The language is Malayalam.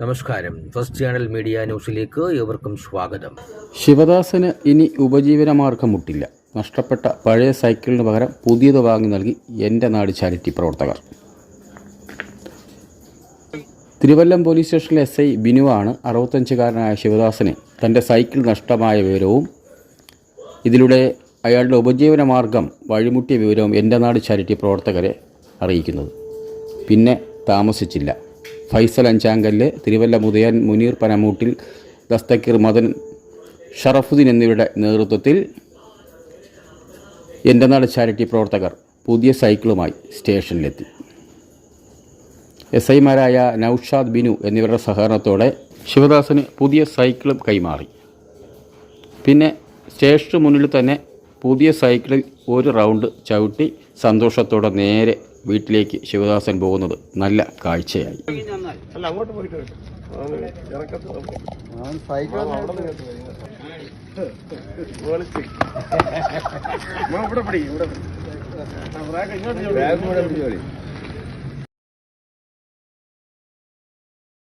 നമസ്കാരം. ഫസ്റ്റ് ചാനൽ മീഡിയ ന്യൂസിലേക്ക് ഏവർക്കും സ്വാഗതം. ശിവദാസന് ഇനി ഉപജീവനമാർഗം മുട്ടില്ല. നഷ്ടപ്പെട്ട പഴയ സൈക്കിളിന് പകരം പുതിയത് വാങ്ങി നൽകി എന്റെ നാട് ചാരിറ്റി പ്രവർത്തകർ. തിരുവല്ലം പോലീസ് സ്റ്റേഷനിലെ എസ് ഐ ബിനുവാണ് അറുപത്തഞ്ചുകാരനായ ശിവദാസന് തന്റെ സൈക്കിൾ നഷ്ടമായ വിവരവും ഇതിലൂടെ അയാളുടെ ഉപജീവന മാർഗം വഴിമുട്ടിയ വിവരവും എന്റെ നാട് ചാരിറ്റി പ്രവർത്തകരെ അറിയിക്കുന്നത്. പിന്നെ താമസിച്ചില്ല. ഫൈസൽ അഞ്ചാങ്കല്ല് തിരുവല്ല മുതയൻ മുനീർ പനമൂട്ടിൽ ദസ്തക്കിർ മദൻ ഷറഫുദ്ദീൻ എന്നിവരുടെ നേതൃത്വത്തിൽ എന്റെ നാട് ചാരിറ്റി പ്രവർത്തകർ പുതിയ സൈക്കിളുമായി സ്റ്റേഷനിലെത്തി. എസ് ഐമാരായ നൌഷാദ് ബിനു എന്നിവരുടെ സഹകരണത്തോടെ ശിവദാസന് പുതിയ സൈക്കിളും കൈമാറി. പിന്നെ സ്റ്റേഷന് മുന്നിൽ തന്നെ പുതിയ സൈക്കിളിൽ ഒരു റൗണ്ട് ചവിട്ടി സന്തോഷത്തോടെ നേരെ വീട്ടിലേക്ക് ശിവദാസൻ പോകുന്നത് നല്ല കാഴ്ചയായി. ഇവിടെ